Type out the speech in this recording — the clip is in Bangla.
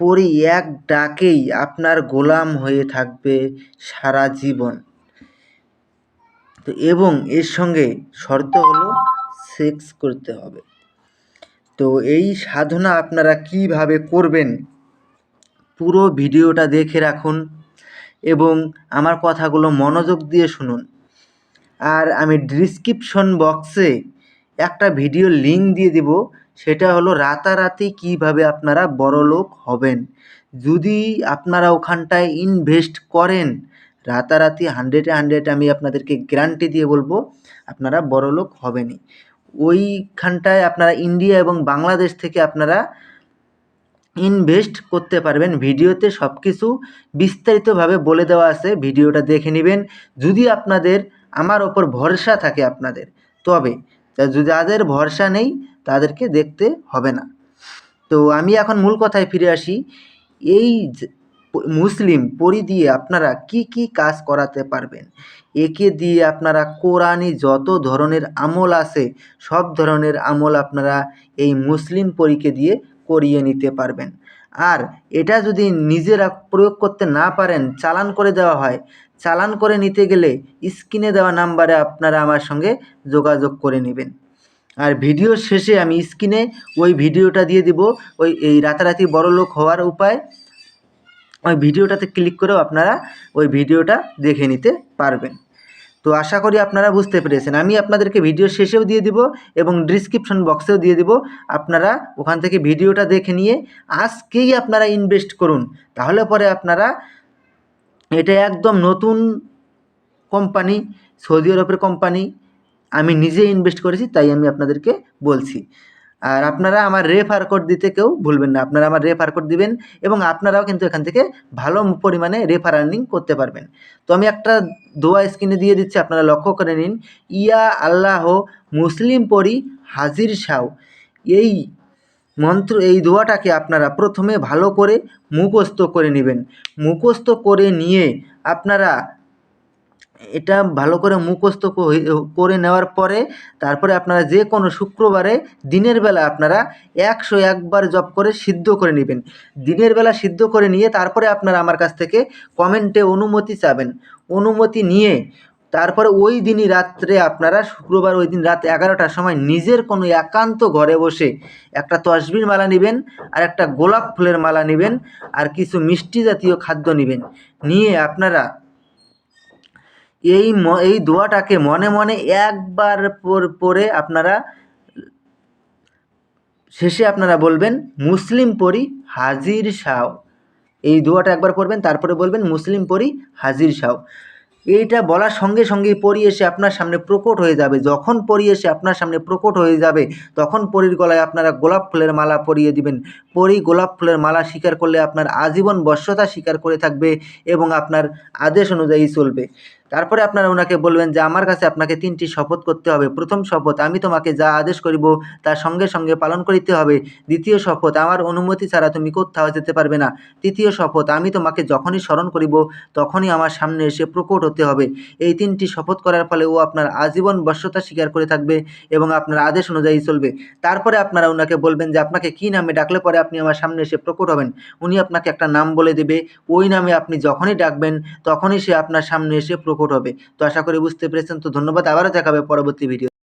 পরি এক ডাকেই আপনার গোলাম হয়ে থাকবে সারা জীবন। তো এবং এর সঙ্গে শর্ত হলো সেক্স করতে হবে। তো এই সাধনা আপনারা কীভাবে করবেন পুরো ভিডিওটা দেখে রাখুন এবং আমার কথাগুলো মনোযোগ দিয়ে শুনুন। আর আমি ডিসক্রিপশন বক্সে একটা ভিডিও লিঙ্ক দিয়ে দেব, সেটা হলো রাতারাতি কীভাবে আপনারা বড়লোক হবেন। যদি আপনারা ওখানটায় ইনভেস্ট করেন, রাতারাতি হান্ড্রেডে হান্ড্রেড আমি আপনাদেরকে গ্যারান্টি দিয়ে বলব, আপনারা বড়লোক হবেনই। ওইখানটায় আপনারা ইন্ডিয়া এবং বাংলাদেশ থেকে আপনারা ইনভেস্ট করতে পারবেন। ভিডিওতে সব কিছু বিস্তারিতভাবে বলে দেওয়া আছে, ভিডিওটা দেখে নেবেন। যদি আপনাদের, আমার ওপর ভরসা থাকে আপনাদের, তবে যাদের ভরসা নেই, তাদেরকে দেখতে হবে না। তো আমি এখন মূল কথায় ফিরে আসি। এই মুসলিম পরি দিয়ে আপনারা কি কি কাজ করাতে পারবেন? একে দিয়ে আপনারা কোরআনি যত ধরনের আমল আছে, সব ধরনের আমল আপনারা এই মুসলিম পরীকে দিয়ে করিয়ে নিতে পারবেন। আর এটা যদি নিজেরা প্রয়োগ করতে না পারেন, চালান করে দেওয়া হয় চালান করে নিতে গেলে স্ক্রিনে দেওয়া নাম্বারে আপনারা আমার সঙ্গে যোগাযোগ করে নেবেন। আর ভিডিওর শেষে আমি স্ক্রিনে ওই ভিডিওটা দিয়ে দিব। ওই, এই রাতারাতি বড়লোক হওয়ার উপায়। ওই ভিডিওটাতে ক্লিক করেও আপনারা ওই ভিডিওটা দেখে নিতে পারবেন। তো আশা করি আপনারা বুঝতে পেরেছেন। আমি আপনাদেরকে ভিডিও শেষেও দিয়ে দিব এবং ডিসক্রিপশন বক্সেও দিয়ে দিব। আপনারা ওখান থেকে ভিডিওটা দেখে নিয়ে আজকেই আপনারা ইনভেস্ট করুন। তাহলে পরে আপনারা এটা একদম নতুন কোম্পানি সৌদি আরবের কোম্পানি আমি নিজে ইনভেস্ট করেছি, তাই আমি আপনাদেরকে বলছি। আর আপনারা আমার রেফার কোড দিতে কেউ ভুলবেন না, আপনারা আমার রেফার কোড দিবেন এবং আপনারাও কিন্তু এখান থেকে ভালো পরিমাণে রেফার আর্নিং করতে পারবেন। তো আমি একটা দোয়া স্ক্রিনে দিয়ে দিচ্ছি, আপনারা লক্ষ্য করে নিন। ইয়া আল্লাহ মুসলিম পরি হাজির সাও এই মন্ত্র এই দোয়াটাকে আপনারা প্রথমে ভালো করে মুখস্থ করে নেবেন। মুখস্থ করে নিয়ে আপনারা এটা ভালো করে মুখস্থ করে নেওয়ার পরে তারপরে আপনারা যে কোনো শুক্রবারে দিনের বেলা আপনারা একশো একবার জপ করে সিদ্ধ করে নেবেন। দিনের বেলা সিদ্ধ করে নিয়ে তারপরে আপনারা আমার কাছ থেকে কমেন্টে অনুমতি চাবেন। অনুমতি নিয়ে তারপরে ওই দিনই রাত্রে আপনারা শুক্রবার ওই দিন রাত এগারোটার সময় নিজের কোনো একান্ত ঘরে বসে একটা তসবির মালা নেবেন, আর একটা গোলাপ ফুলের মালা নেবেন, আর কিছু মিষ্টি জাতীয় খাদ্য নেবেন। নিয়ে আপনারা এই এই দোয়াটাকে মনে মনে একবার পরে আপনারা শেষে আপনারা বলবেন, মুসলিম পরি হাজির সাও। এই দোয়াটা একবার পড়বেন, তারপরে বলবেন, মুসলিম পরি হাজির সাও। এইটা বলার সঙ্গে সঙ্গে পরি এসে আপনার সামনে প্রকট হয়ে যাবে। যখন পরি এসে আপনার সামনে প্রকট হয়ে যাবে, তখন পরীর গলায় আপনারা গোলাপ ফুলের মালা পরিয়ে দিবেন। পরি গোলাপ ফুলের মালা স্বীকার করলে আপনার আজীবন বশ্যতা স্বীকার করে থাকবে এবং আপনার আদেশ অনুযায়ী চলবে। তারপরে আপনারা ওনাকে বলবেন যে, আমার কাছে আপনাকে তিনটি শপথ করতে হবে। প্রথম শপথ, আমি তোমাকে যা আদেশ করিব, তার সঙ্গে সঙ্গে পালন করিতে হবে। দ্বিতীয় শপথ, আমার অনুমতি ছাড়া তুমি কোথাও যেতে পারবে না। তৃতীয় শপথ, আমি তোমাকে যখনই স্মরণ করিব, তখনই আমার সামনে এসে প্রকট হতে হবে। এই তিনটি শপথ করার ফলে ও আপনার আজীবন বশ্যতা স্বীকার করে থাকবে এবং আপনার আদেশ অনুযায়ী চলবে। তারপরে আপনারা ওনাকে বলবেন যে, আপনাকে কী নামে ডাকলে পরে আপনি আমার সামনে এসে প্রকট হবেন? উনি আপনাকে একটা নাম বলে দেবে। ওই নামে আপনি যখনই ডাকবেন, তখনই সে আপনার সামনে এসে প্রকট হবে। তো আশা করি বুঝতে পেরেছেন। তো ধন্যবাদ। আবারও দেখাবে পরবর্তী ভিডিও